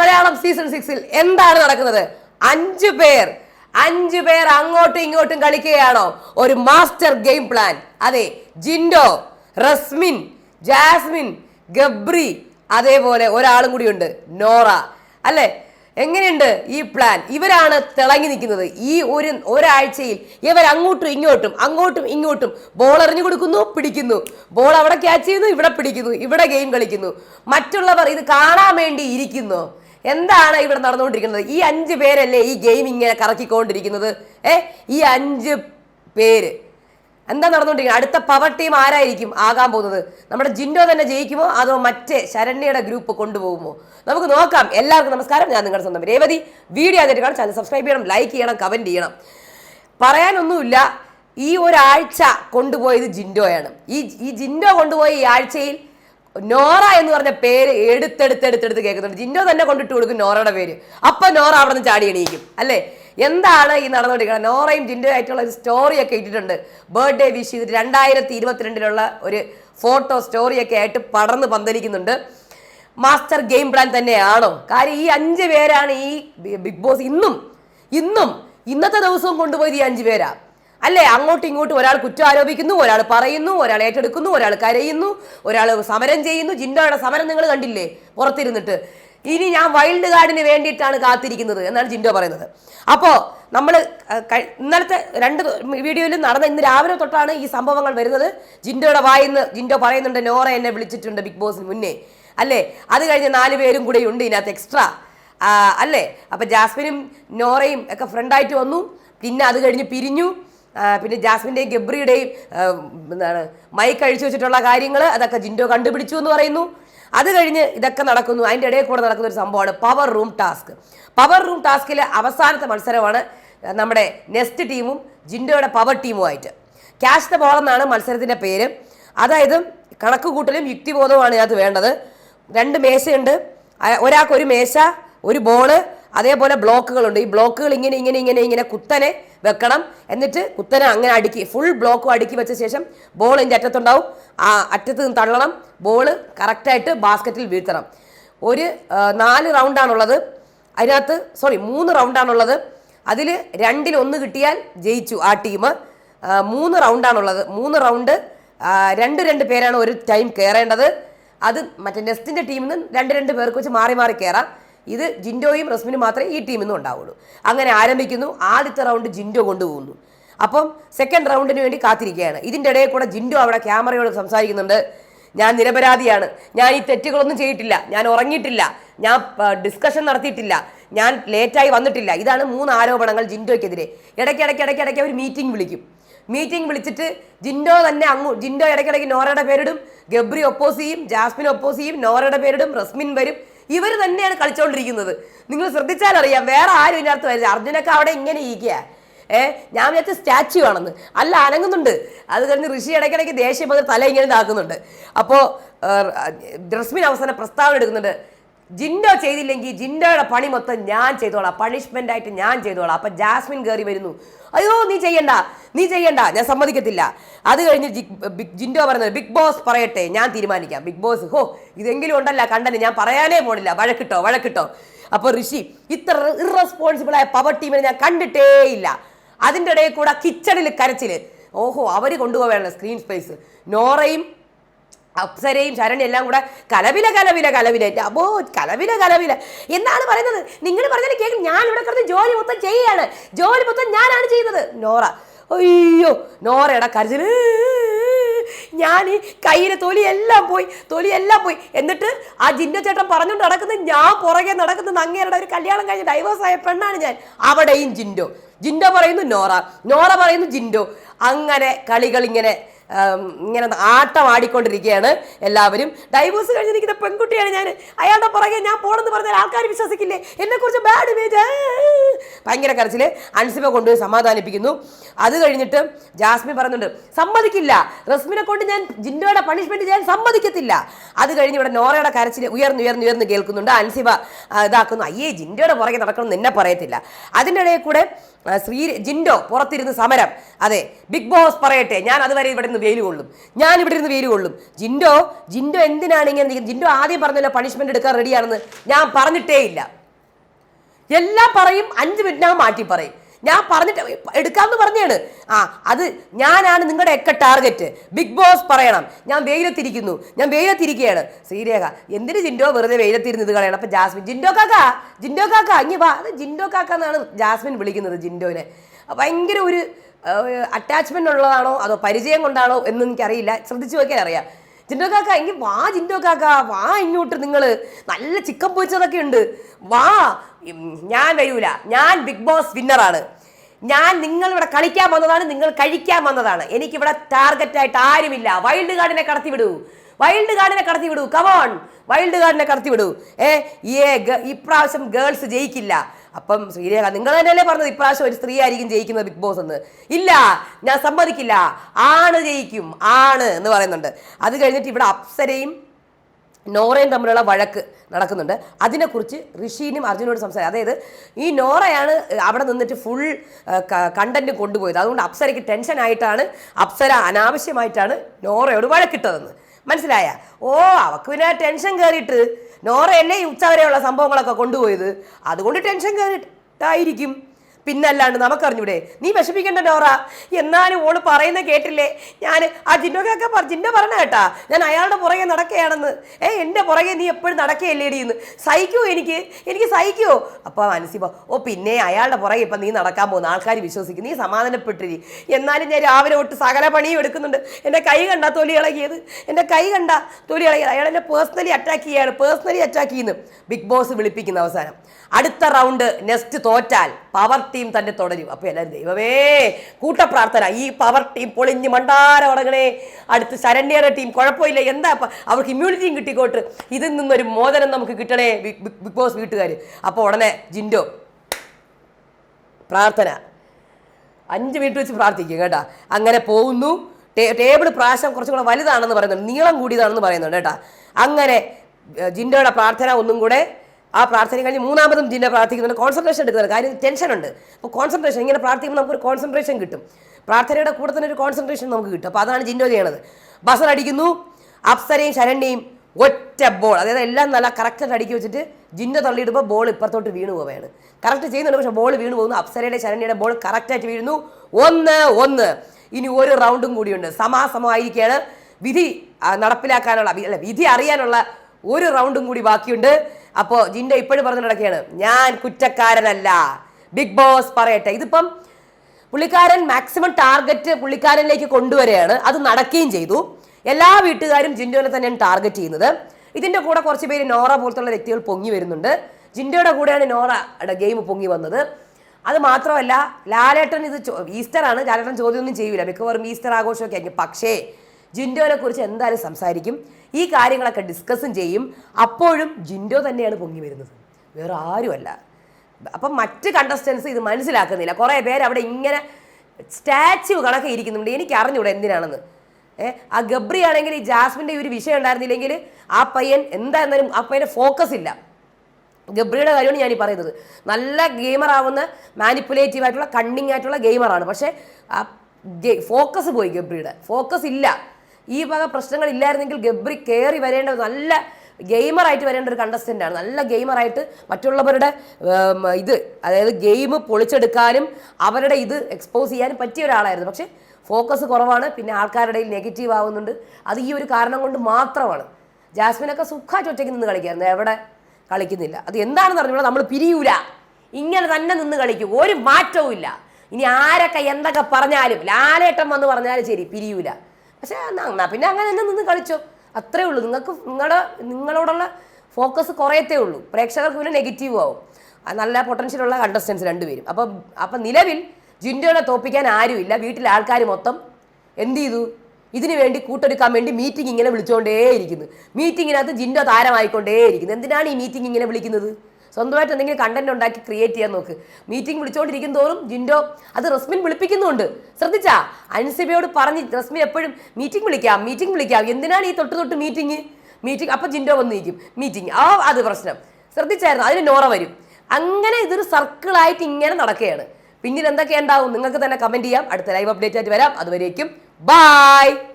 Malayalam season സിക്സിൽ എന്താണ് നടക്കുന്നത്? അഞ്ചു പേർ അഞ്ചു പേർ അങ്ങോട്ടും ഇങ്ങോട്ടും കളിക്കുകയാണോ? ഒരു മാസ്റ്റർ ഗെയിം പ്ലാൻ അതെ ജിൻഡോ റസ്മിൻ ജാസ്മിൻ ഗബ്രി അതേപോലെ ഒരാളും കൂടിയുണ്ട് നോറ. അല്ലേ? എങ്ങനെയുണ്ട് ഈ പ്ലാൻ ഇവരാണ് തിളങ്ങി നിൽക്കുന്നത്. ഈ ഒരു ഒരാഴ്ചയിൽ ഇവർ അങ്ങോട്ടും ഇങ്ങോട്ടും അങ്ങോട്ടും ഇങ്ങോട്ടും ബോൾ എറിഞ്ഞു കൊടുക്കുന്നു പിടിക്കുന്നു. ബോൾ അവിടെ ക്യാച്ച് ചെയ്യുന്നു ഇവിടെ പിടിക്കുന്നു ഇവിടെ ഗെയിം കളിക്കുന്നു. മറ്റുള്ളവർ ഇത് കാണാൻ വേണ്ടി ഇരിക്കുന്നു. എന്താണ് ഇവിടെ നടന്നുകൊണ്ടിരിക്കുന്നത്? ഈ അഞ്ച് പേരല്ലേ ഈ ഗെയിം ഇങ്ങനെ കറക്കിക്കൊണ്ടിരിക്കുന്നത്? ഏ ഈ അഞ്ച് പേര്. എന്താ നടന്നുകൊണ്ടിരിക്കുന്നത്? അടുത്ത പവർ ടീം ആരായിരിക്കും ആകാൻ പോകുന്നത്? നമ്മുടെ ജിൻഡോ തന്നെ ജയിക്കുമോ? അതോ മറ്റേ ശരണ്യയുടെ ഗ്രൂപ്പ് കൊണ്ടുപോകുമോ? നമുക്ക് നോക്കാം. എല്ലാവർക്കും നമസ്കാരം. ഞാൻ നിങ്ങളുടെ സ്വന്തം രേവതി. വീഡിയോ ആദ്യമായിട്ട് കാണാൻ ചാനൽ സബ്സ്ക്രൈബ് ചെയ്യണം ലൈക്ക് ചെയ്യണം കമന്റ് ചെയ്യണം. പറയാനൊന്നുമില്ല. ഈ ഒരാഴ്ച കൊണ്ടുപോയത് ജിൻഡോയാണ്. ഈ ഈ ജിൻഡോ കൊണ്ടുപോയ ഈ ആഴ്ചയിൽ നോറ എന്ന് പറഞ്ഞ പേര് എടുത്തെടുത്തെടുത്തെടുത്ത് കേൾക്കുന്നുണ്ട്. ജിൻഡോ തന്നെ കൊണ്ടിട്ട് കൊടുക്കും നോറയുടെ പേര്. അപ്പൊ നോറ അവിടെ നിന്ന് ചാടി എണീക്കും അല്ലേ? എന്താണ് ഈ നടന്നുകൊണ്ടിരിക്കുന്നത് നോറയും ജിൻഡോ ആയിട്ടുള്ള ഒരു സ്റ്റോറിയൊക്കെ ഇട്ടിട്ടുണ്ട്. ബർത്ത്ഡേ വിഷ് ചെയ്തിട്ട് രണ്ടായിരത്തി ഇരുപത്തിരണ്ടിലുള്ള ഒരു ഫോട്ടോ സ്റ്റോറിയൊക്കെ ആയിട്ട് പടർന്ന് പന്തലിക്കുന്നുണ്ട്. മാസ്റ്റർ ഗെയിം പ്ലാൻ തന്നെയാണോ? കാര്യം ഈ അഞ്ച് പേരാണ് ഈ ബിഗ് ബോസ് ഇന്നും ഇന്നും ഇന്നത്തെ ദിവസവും കൊണ്ടുപോയത് ഈ അഞ്ച് പേരാ. അല്ലേ? അങ്ങോട്ടും ഇങ്ങോട്ടും ഒരാൾ കുറ്റം ആരോപിക്കുന്നു ഒരാൾ പറയുന്നു ഒരാൾ ഏറ്റെടുക്കുന്നു ഒരാൾ കരയുന്നു ഒരാൾ സമരം ചെയ്യുന്നു. ജിൻഡോയുടെ സമരം നിങ്ങൾ കണ്ടില്ലേ പുറത്തിരുന്നിട്ട്. ഇനി ഞാൻ വൈൽഡ് കാർഡിന് വേണ്ടിയിട്ടാണ് കാത്തിരിക്കുന്നത് എന്നാണ് ജിൻഡോ പറയുന്നത്. അപ്പോൾ നമ്മൾ ഇന്നലത്തെ രണ്ട് വീഡിയോയിലും നടന്ന ഇന്ന് രാവിലെ തൊട്ടാണ് ഈ സംഭവങ്ങൾ വരുന്നത്. ജിൻഡോയുടെ വായിന്ന് ജിൻഡോ പറയുന്നുണ്ട് നോറ എന്നെ വിളിച്ചിട്ടുണ്ട് ബിഗ് ബോസിന് മുന്നേ. അല്ലേ? അത് കഴിഞ്ഞ് നാല് പേരും കൂടെ ഉണ്ട് ഇതിനകത്ത് എക്സ്ട്രാ. അല്ലേ? അപ്പം ജാസ്മിനും നോറയും ഒക്കെ ഫ്രണ്ടായിട്ട് വന്നു. പിന്നെ അത് കഴിഞ്ഞ് പിരിഞ്ഞു. പിന്നെ ജാസ്മിന്റെയും ഗബ്രിയുടെയും എന്താണ് മൈക്ക് അഴിച്ചു വെച്ചിട്ടുള്ള കാര്യങ്ങൾ അതൊക്കെ ജിൻഡോ കണ്ടുപിടിച്ചു എന്ന് പറയുന്നു. അത് കഴിഞ്ഞ് ഇതൊക്കെ നടക്കുന്നു. അതിന്റെ ഇടയിൽ കൂടെ നടക്കുന്ന ഒരു സംഭവമാണ് power room task power room ടാസ്കിലെ അവസാനത്തെ മത്സരമാണ് നമ്മുടെ നെസ്റ്റ് ടീമും ജിൻഡോയുടെ പവർ ടീമുമായിട്ട് ക്യാഷ് ദ ബോൾ എന്നാണ് മത്സരത്തിന്റെ പേര്. അതായത് കണക്ക് കൂട്ടലും യുക്തിബോധവുമാണ് ഇതിനകത്ത് വേണ്ടത്. രണ്ട് മേശയുണ്ട്. ഒരാൾക്ക് ഒരു മേശ ഒരു ബോൾ അതേപോലെ ബ്ലോക്കുകളുണ്ട്. ഈ ബ്ലോക്കുകൾ ഇങ്ങനെ ഇങ്ങനെ ഇങ്ങനെ ഇങ്ങനെ കുത്തനെ വെക്കണം. എന്നിട്ട് കുത്തനെ അങ്ങനെ അടുക്കി ഫുൾ ബ്ലോക്കും അടുക്കി വെച്ച ശേഷം ബോൾ ഇതിന്റെ അറ്റത്തുണ്ടാവും. ആ അറ്റത്ത് നിന്ന് തള്ളണം. ബോൾ കറക്റ്റായിട്ട് ബാസ്ക്കറ്റിൽ വീഴ്ത്തണം. ഒരു നാല് റൗണ്ടാണുള്ളത് അതിനകത്ത് സോറി മൂന്ന് റൗണ്ടാണുള്ളത് അതിൽ രണ്ടിൽ ഒന്ന് കിട്ടിയാൽ ജയിച്ചു ആ ടീം മൂന്ന് റൗണ്ടാണുള്ളത് മൂന്ന് റൗണ്ട് രണ്ട് രണ്ട് പേരാണ് ഒരു ടൈം കയറേണ്ടത് അത് മറ്റേ നെസ്റ്റിന്റെ ടീമിൽ നിന്ന് രണ്ട് രണ്ട് പേർക്ക് വെച്ച് മാറി മാറി കയറാം ഇത് ജിൻഡോയും റസ്മിനും മാത്രമേ ഈ ടീമിൽ നിന്നും ഉണ്ടാവുള്ളൂ. അങ്ങനെ ആരംഭിക്കുന്നു. ആദ്യത്തെ റൗണ്ട് ജിൻഡോ കൊണ്ടുപോകുന്നു. അപ്പം സെക്കൻഡ് റൗണ്ടിന് വേണ്ടി കാത്തിരിക്കുകയാണ്. ഇതിന്റെ ഇടയിൽ കൂടെ ജിൻഡോ അവിടെ ക്യാമറയോട് സംസാരിക്കുന്നുണ്ട്. ഞാൻ നിരപരാധിയാണ്. ഞാൻ ഈ തെറ്റുകളൊന്നും ചെയ്തിട്ടില്ല. ഞാൻ ഉറങ്ങിയിട്ടില്ല. ഞാൻ ഡിസ്കഷൻ നടത്തിയിട്ടില്ല. ഞാൻ ലേറ്റായി വന്നിട്ടില്ല. ഇതാണ് മൂന്ന് ആരോപണങ്ങൾ ജിൻഡോയ്ക്കെതിരെ. ഇടയ്ക്ക് ഇടയ്ക്ക് ഇടയ്ക്ക് ഇടയ്ക്ക് അവർ മീറ്റിംഗ് വിളിക്കും. മീറ്റിംഗ് വിളിച്ചിട്ട് ജിൻഡോ തന്നെ അങ്ങു ജിൻഡോ ഇടയ്ക്കിടയ്ക്ക് നോറയുടെ പേരിടും. ഗബ്രി ഒപ്പോസ് ചെയ്യും. ജാസ്മിൻ ഒപ്പോസ് ചെയ്യും. നോറയുടെ പേരിടും. റസ്മിൻ വരും. ഇവർ തന്നെയാണ് കളിച്ചുകൊണ്ടിരിക്കുന്നത് നിങ്ങൾ ശ്രദ്ധിച്ചാൽ അറിയാം വേറെ ആരും ഇതിനകത്ത് വരില്ല. അർജുനൊക്കെ അവിടെ ഇങ്ങനെ ഇരിക്കുക ഏ ഞാൻ വിചാരിച്ച സ്റ്റാച്യു ആണെന്ന്. അല്ല അനങ്ങുന്നുണ്ട്. അത് കഴിഞ്ഞ് ഋഷി ഇടയ്ക്കിടയ്ക്ക് ദേഷ്യം തല ഇങ്ങനെ ഇതാക്കുന്നുണ്ട്. അപ്പോൾ റസ്മിൻ അവസാന പ്രസ്താവന എടുക്കുന്നുണ്ട്. ജിൻഡോ ചെയ്തില്ലെങ്കിൽ ജിൻഡോയുടെ പണി മൊത്തം ഞാൻ ചെയ്തോളാം. പണിഷ്മെന്റ് ആയിട്ട് ഞാൻ ചെയ്തോളാം. അപ്പൊ ജാസ്മിൻ കയറി വരുന്നു. അയ്യോ നീ ചെയ്യണ്ട. നീ ചെയ്യണ്ട. ഞാൻ സമ്മതിക്കത്തില്ല. അത് കഴിഞ്ഞ് ജിൻഡോ പറയുന്നത് ബിഗ് ബോസ് പറയട്ടെ. ഞാൻ തീരുമാനിക്കാം. ബിഗ് ബോസ് ഹോ ഇതെങ്കിലും ഉണ്ടല്ല കണ്ടന്. ഞാൻ പറയാനേ പോണില്ല. വഴക്കിട്ടോ വഴക്കിട്ടോ. അപ്പോൾ ഋഷി ഇത്ര ഇറസ്പോൺസിബിൾ ആയ പവർ ടീമിനെ ഞാൻ കണ്ടിട്ടേ ഇല്ല. അതിന്റെ ഇടയിൽ കൂടെ കിച്ചണിൽ കരച്ചിൽ. ഓഹോ അവർ കൊണ്ടുപോകാനുള്ള സ്ക്രീൻ സ്പേസ് നോറയും അപ്സരയും ശരണ്യും എല്ലാം കൂടെ കലവില കലവില കലവില. അപ്പോ കലവില കലവില. എന്നാണ് പറയുന്നത്? നിങ്ങൾ പറഞ്ഞാൽ കേൾക്കും. ഞാൻ ഇവിടെ കിടന്ന് ജോലി മൊത്തം ചെയ്യാണ്. ജോലി മൊത്തം ഞാനാണ് ചെയ്യുന്നത്. നോറ. അയ്യോ നോറയുടെ കരച്ചിൽ ഞാൻ ഈ കയ്യിലെ തൊലിയെല്ലാം പോയി തൊലിയെല്ലാം പോയി. എന്നിട്ട് ആ ജിന്ന ചേട്ടൻ പറഞ്ഞുകൊണ്ട് നടക്കുന്നത് ഞാൻ പുറകെ നടക്കുന്നത് അങ്ങേരുടെ ഒരു കല്യാണം കഴിഞ്ഞ് ഡൈവേഴ്സ് ആയ പെണ്ണാണ് ഞാൻ. അവിടെയും ജിൻഡോ. ജിൻഡോ പറയുന്നു നോറ. നോറ പറയുന്നു ജിൻഡോ. അങ്ങനെ കളികൾ ഇങ്ങനെ ഇങ്ങനെ ആട്ടം ആടിക്കൊണ്ടിരിക്കുകയാണ് എല്ലാവരും. ഡൈവോഴ്സ് കഴിഞ്ഞിരിക്കുന്ന പെൺകുട്ടിയാണ് ഞാൻ അയാളുടെ പുറകെ ഞാൻ പോണെന്ന് പറഞ്ഞാൽ ആൾക്കാർ വിശ്വസിക്കില്ലേ? എന്നെ കുറിച്ച് ബാഡ് ഇമേജ് ഭയങ്കര കരച്ചിൽ അൻസിമ കൊണ്ടുപോയി സമാധാനിപ്പിക്കുന്നു. അത് കഴിഞ്ഞിട്ട് ജാസ്മി പറയുന്നുണ്ട് സമ്മതിക്കില്ല. റസ്മിനെ കൊണ്ട് ഞാൻ ജിൻഡോയുടെ പണിഷ്മെന്റ് ഞാൻ സമ്മതിക്കത്തില്ല. അത് കഴിഞ്ഞ് ഇവിടെ നോറയുടെ കരച്ചിൽ ഉയർന്നു കേൾക്കുന്നുണ്ട്. അൻസിബ ഇതാക്കുന്നു. അയ്യേ ജിൻഡോയുടെ പുറകെ നടക്കണം എന്ന് എന്നെ പറയത്തില്ല. അതിന്റെ ഇടയിൽ കൂടെ ശ്രീ ജിൻഡോ പുറത്തിരുന്ന് സമരം. അതെ ബിഗ് ബോസ് പറയട്ടെ ഞാൻ അതുവരെ ഇവിടെ നിന്ന് വെയിൽ കൊള്ളും. ഞാൻ ഇവിടെ ഇരുന്ന് വെയിൽ കൊള്ളും. ജിൻഡോ ജിൻഡോ എന്തിനാണ് ഇങ്ങനെ ജിൻഡോ ആദ്യം പറഞ്ഞല്ലോ പണിഷ്മെന്റ് എടുക്കാൻ റെഡിയാണെന്ന് ഞാൻ പറഞ്ഞിട്ടേ ഇല്ല എല്ലാം പറയും അഞ്ച് മിനിറ്റിനകം മാറ്റി പറയും. ഞാൻ പറഞ്ഞിട്ട് എടുക്കാമെന്ന് പറഞ്ഞാണ്. ആ അത് ഞാനാണ് നിങ്ങളുടെ ഒക്കെ ടാർഗറ്റ് ബിഗ് ബോസ് പറയണം. ഞാൻ വെയിലത്തിരിക്കുന്നു. ഞാൻ വെയിലത്തിരിക്കുകയാണ് ശ്രീരേഖ എന്തിന് ജിൻഡോ വെറുതെ വെയിലത്തിരുന്ന് ഇത് കളയണം? അപ്പം ജാസ്മിൻ ജിൻഡോ കാക്ക ജിൻഡോ കാക്ക ഇനി വാ. അത് ജിൻഡോ കാക്ക എന്നാണ് ജാസ്മിൻ വിളിക്കുന്നത് ജിൻഡോനെ. ഭയങ്കര ഒരു അറ്റാച്ച്മെന്റ് ഉള്ളതാണോ? അതോ പരിചയം കൊണ്ടാണോ എന്ന് എനിക്കറിയില്ല. ശ്രദ്ധിച്ചു നോക്കിയാൽ അറിയാം. ജിൻഡോ കാക്ക എങ്കിൽ വാ ജിൻഡോ കാക്ക. വാ ഇങ്ങോട്ട് നിങ്ങൾ നല്ല ചിക്കൻ പൊരിച്ചതൊക്കെ ഉണ്ട്. വാ. ഞാൻ വരൂല. ഞാൻ ബിഗ് ബോസ് വിന്നറാണ് ഞാൻ നിങ്ങൾ ഇവിടെ കളിക്കാൻ വന്നതാണ് നിങ്ങൾ കഴിക്കാൻ വന്നതാണ്. എനിക്കിവിടെ ടാർഗറ്റ് ആയിട്ട് ആരുമില്ല. വൈൽഡ് കാർഡിനെ കടത്തി വിടൂ. വൈൽഡ് കാർഡിനെ കടത്തി വിടൂ. കമോൺ വൈൽഡ് കാർഡിനെ കടത്തി വിടൂ. ഏ ഏ ഇപ്രാവശ്യം ഗേൾസ് ജയിക്കില്ല. അപ്പം ശ്രീരേഖ നിങ്ങൾ തന്നെയല്ലേ പറഞ്ഞത് ഇപ്രാവശ്യം ഒരു സ്ത്രീ ആയിരിക്കും ജയിക്കുന്നത് ബിഗ് ബോസ് എന്ന്. ഇല്ല ഞാൻ സമ്മതിക്കില്ല. ആണ് ജയിക്കും. ആണ് എന്ന് പറയുന്നുണ്ട്. അത് കഴിഞ്ഞിട്ട് ഇവിടെ അപ്സരയും നോറയും തമ്മിലുള്ള വഴക്ക് നടക്കുന്നുണ്ട്. അതിനെക്കുറിച്ച് ഋഷീനും അർജുനോട് സംസാരിക്കും. അതായത് ഈ നോറയാണ് അവിടെ നിന്നിട്ട് ഫുൾ കണ്ടന്റ് കൊണ്ടുപോയത്. അതുകൊണ്ട് അപ്സരയ്ക്ക് ടെൻഷൻ ആയിട്ടാണ് അപ്സര അനാവശ്യമായിട്ടാണ് നോറയോട് വഴക്കിട്ടതെന്ന്. മനസ്സിലായ? ഓ അവക്ക് പിന്നെ ടെൻഷൻ കയറിയിട്ട് നോറയല്ലേ ഈ ഉച്ച വരെയുള്ള സംഭവങ്ങളൊക്കെ കൊണ്ടുപോയത്. അതുകൊണ്ട് ടെൻഷൻ കയറിയിട്ടായിരിക്കും പിന്നല്ലാണ്ട് നമുക്കറിഞ്ഞൂടെ. നീ വിഷമിക്കണ്ട നോറ. എന്നാലും ഓൾ പറയുന്ന കേട്ടില്ലേ? ഞാൻ ആ ജിന്നോക്കൊക്കെ പറ ജിന്നോ പറഞ്ഞ കേട്ടാ. ഞാൻ അയാളുടെ പുറകെ നടക്കുകയാണെന്ന്. ഏ എന്റെ പുറകെ നീ എപ്പോഴും നടക്കുകയല്ലേടി എന്ന്. സഹിക്കുമോ എനിക്ക്. എനിക്ക് സഹിക്കുമോ അപ്പോൾ മനസ്സിപ്പോ ഓ പിന്നെ അയാളുടെ പുറകെ ഇപ്പം നീ നടക്കാൻ പോകുന്ന ആൾക്കാർ വിശ്വസിക്കും. നീ സമാധാനപ്പെട്ടിരി. എന്നാലും ഞാൻ രാവിലെ തൊട്ട് സകല പണിയും എടുക്കുന്നുണ്ട്. എന്റെ കൈ കണ്ട തൊലി ഇളകിയത്. എന്റെ കൈ കണ്ട തൊലി ഇളകിയത്. അയാൾ എന്നെ പേഴ്സണലി അറ്റാക്ക് ചെയ്യാണ്. പേഴ്സണലി അറ്റാക്ക് ചെയ്യുന്നു. ബിഗ് ബോസ് വിളിപ്പിക്കുന്ന അവസാനം. അടുത്ത റൗണ്ട് നെക്സ്റ്റ് തോറ്റാൽ പവർ ടീം തന്നെ തുടരും. അപ്പോൾ എല്ലാവരും ദൈവമേ കൂട്ടപ്രാർത്ഥന. ഈ പവർ ടീം പൊളിഞ്ഞ് മണ്ടാര ഉടങ്ങണേ അടുത്ത് ശരണ്യയുടെ ടീം കുഴപ്പമില്ല. എന്താ അവർക്ക് ഇമ്മ്യൂണിറ്റിയും കിട്ടിക്കോട്ട്. ഇതിൽ നിന്നൊരു മോചനം നമുക്ക് കിട്ടണേ ബിഗ് ബോസ് വീട്ടുകാർ അപ്പോൾ ഉടനെ ജിൻഡോ പ്രാർത്ഥന. അഞ്ച് മിനിറ്റ് വെച്ച് പ്രാർത്ഥിക്കും കേട്ടാ. അങ്ങനെ പോകുന്നു. ടേബിൾ പ്രാവശ്യം കുറച്ചും കൂടെ വലുതാണെന്ന് പറയുന്നുണ്ട്. നീളം കൂടിയതാണെന്ന് പറയുന്നുണ്ട് കേട്ടാ. അങ്ങനെ ജിൻഡോയുടെ പ്രാർത്ഥന ഒന്നും കൂടെ ആ പ്രാർത്ഥന കഴിഞ്ഞ് മൂന്നാമതും ജില്ല പ്രാർത്ഥിക്കുന്നുണ്ട്. കോൺസെൻട്രേഷൻ എടുക്കുന്നത് കാര്യം ടെൻഷൻ ഉണ്ട് അപ്പോൾ കോൺസെൻട്രേഷൻ ഇങ്ങനെ പ്രാർത്ഥിക്കുമ്പോൾ നമുക്കൊരു കോൺസെൻട്രേഷൻ കിട്ടും. പ്രാർത്ഥനയുടെ കൂടെ തന്നെ ഒരു കോൺസെൻട്രേഷൻ നമുക്ക് കിട്ടും. അപ്പോൾ അതാണ് ജിൻഡോ ചെയ്യണത്. ബസർ അടിക്കുന്നു. അപ്സരയും ശരണ്യയും ഒറ്റ ബോൾ അതായത് എല്ലാം നല്ല കറക്റ്റായിട്ട് അടുക്കി വെച്ചിട്ട് ജിന്ന തള്ളിയിടുമ്പോൾ ബോൾ ഇപ്പുറത്തോട്ട് വീണു പോവുകയാണ്. കറക്റ്റ് ചെയ്യുന്നുണ്ട്. പക്ഷേ ബോൾ വീണു പോകുന്നു. അപ്സരയുടെ ശരണ്യയുടെ ബോൾ കറക്റ്റായിട്ട് വീഴുന്നു. ഒന്ന് ഒന്ന്. ഇനി ഒരു റൗണ്ടും കൂടിയുണ്ട്. സമാസമമായിരിക്കുകയാണ് വിധി നടപ്പിലാക്കാനുള്ള അല്ല വിധി അറിയാനുള്ള ഒരു റൗണ്ടും കൂടി ബാക്കിയുണ്ട്. അപ്പോൾ ജിൻഡ ഇപ്പോഴും പറഞ്ഞു നടക്കുകയാണ് ഞാൻ കുറ്റക്കാരനല്ല. ബിഗ് ബോസ് പറയട്ടെ ഇതിപ്പം പുള്ളിക്കാരൻ മാക്സിമം ടാർഗറ്റ് പുള്ളിക്കാരനിലേക്ക് കൊണ്ടുവരികയാണ് അത് നടക്കുകയും ചെയ്തു. എല്ലാ വീട്ടുകാരും ജിൻഡോനെ തന്നെയാണ് ടാർഗറ്റ് ചെയ്യുന്നത്. ഇതിന്റെ കൂടെ കുറച്ച് പേര് നോറ പോലത്തുള്ള വ്യക്തികൾ പൊങ്ങി വരുന്നുണ്ട്. ജിൻഡോയുടെ കൂടെയാണ് നോറയുടെ ഗെയിം പൊങ്ങി വന്നത്. അത് മാത്രമല്ല ലാലേട്ടൻ ഇത് ഈസ്റ്റർ ആണ് ലാലേട്ടൻ ചോദ്യമൊന്നും ചെയ്യൂല. മിക്കവാറും ഈസ്റ്റർ ആഘോഷമൊക്കെ ആയിരിക്കും. പക്ഷേ ജിൻഡോനെ കുറിച്ച് എന്തായാലും സംസാരിക്കും. ഈ കാര്യങ്ങളൊക്കെ ഡിസ്കസും ചെയ്യും. അപ്പോഴും ജിൻഡോ തന്നെയാണ് പൊങ്ങി വരുന്നത്. വേറെ ആരുമല്ല. അപ്പം മറ്റ് കണ്ടസ്റ്റൻസ് ഇത് മനസ്സിലാക്കുന്നില്ല. കുറേ പേര് അവിടെ ഇങ്ങനെ സ്റ്റാച്യു കണക്കെ ഇരിക്കുന്നുണ്ട്. എനിക്ക് അറിഞ്ഞൂടെ എന്തിനാണെന്ന്. ഏ ആ ഗബ്രി ആണെങ്കിൽ ഈ ജാസ്മിന്റെ ഒരു വിഷയം ഉണ്ടായിരുന്നില്ലെങ്കിൽ ആ പയ്യൻ എന്തായിരുന്നാലും ആ പയ്യന്റെ ഫോക്കസ് ഇല്ല. ഗബ്രിയുടെ കാര്യമാണ് ഈ പറയുന്നത്. നല്ല ഗെയിമറാവുന്ന മാനിപ്പുലേറ്റീവ് ആയിട്ടുള്ള കണ്ണിങ് ആയിട്ടുള്ള ഗെയിമറാണ് പക്ഷേ ഫോക്കസ് പോയി ഗബ്രിയുടെ. ഫോക്കസ് ഇല്ല. ഈ വക പ്രശ്നങ്ങൾ ഇല്ലായിരുന്നെങ്കിൽ ഗബ്രി കയറി വരേണ്ട നല്ല ഗെയിമറായിട്ട് വരേണ്ട ഒരു കണ്ടസ്റ്റന്റാണ് നല്ല ഗെയിമറായിട്ട് മറ്റുള്ളവരുടെ ഇത് അതായത് ഗെയിം പൊളിച്ചെടുക്കാനും അവരുടെ ഇത് എക്സ്പോസ് ചെയ്യാനും പറ്റിയ ഒരാളായിരുന്നു. പക്ഷേ ഫോക്കസ് കുറവാണ് പിന്നെ ആൾക്കാരുടെ നെഗറ്റീവ് ആവുന്നുണ്ട്. അത് ഈ ഒരു കാരണം കൊണ്ട് മാത്രമാണ്. ജാസ്മിനൊക്കെ സുഖമായിട്ട് ഒറ്റയ്ക്ക് നിന്ന് കളിക്കായിരുന്നു. എവിടെ കളിക്കുന്നില്ല. അത് എന്താണെന്ന് പറഞ്ഞാൽ നമ്മൾ പിരിയൂല. ഇങ്ങനെ തന്നെ നിന്ന് കളിക്കും. ഒരു മാറ്റവും ഇല്ല ഇനി ആരൊക്കെ എന്തൊക്കെ പറഞ്ഞാലും ലാലേട്ടം വന്ന് പറഞ്ഞാലും ശരി പിരിയൂല. പക്ഷേ എന്നാ എന്നാ പിന്നെ അങ്ങനെ തന്നെ നിന്ന് കളിച്ചോ. അത്രേ ഉള്ളൂ. നിങ്ങൾക്ക് നിങ്ങളുടെ നിങ്ങളോടുള്ള ഫോക്കസ് കുറയത്തേ ഉള്ളൂ. പ്രേക്ഷകർക്ക് പിന്നെ നെഗറ്റീവ് ആവും. നല്ല പൊട്ടൻഷ്യലുള്ള കണ്ടസ്റ്റൻസ് രണ്ടുപേരും. അപ്പം അപ്പം നിലവിൽ ജിൻഡോനെ തോപ്പിക്കാൻ ആരുമില്ല. വീട്ടിലെ ആൾക്കാർ മൊത്തം എന്ത് ചെയ്തു? ഇതിനു വേണ്ടി കൂട്ടൊരുക്കാൻ വേണ്ടി മീറ്റിംഗ് ഇങ്ങനെ വിളിച്ചുകൊണ്ടേയിരിക്കുന്നു മീറ്റിങ്ങിനകത്ത് ജിൻഡോ താരമായിക്കൊണ്ടേയിരിക്കുന്നു. എന്തിനാണ് ഈ മീറ്റിംഗ് ഇങ്ങനെ വിളിക്കുന്നത്? സ്വന്തമായിട്ട് എന്തെങ്കിലും കണ്ടന്റ് ഉണ്ടാക്കി ക്രിയേറ്റ് ചെയ്യാൻ നോക്ക്. മീറ്റിംഗ് വിളിച്ചുകൊണ്ടിരിക്കും തോറും ജിൻഡോ അത് റസ്മിൻ വിളിപ്പിക്കുന്നുണ്ട്. ശ്രദ്ധിച്ചാ? അൻസിബയോട് പറഞ്ഞ് റസ്മിൻ എപ്പോഴും മീറ്റിംഗ് വിളിക്കാം മീറ്റിംഗ് വിളിക്കാം. എന്തിനാണ് ഈ തൊട്ട് തൊട്ട് മീറ്റിംഗ് മീറ്റിംഗ് അപ്പം ജിൻഡോ വന്നിരിക്കും. മീറ്റിംഗ് ആ അത് പ്രശ്നം. ശ്രദ്ധിച്ചായിരുന്നു. അതിന് നോറ വരും. അങ്ങനെ ഇതൊരു സർക്കിളായിട്ട് ഇങ്ങനെ നടക്കുകയാണ്. പിന്നീട് എന്തൊക്കെ ഉണ്ടാവും? നിങ്ങൾക്ക് തന്നെ കമന്റ് ചെയ്യാം. അടുത്ത ലൈവ് അപ്ഡേറ്റ് ആയിട്ട് വരാം. അതുവരേക്കും. ബായ്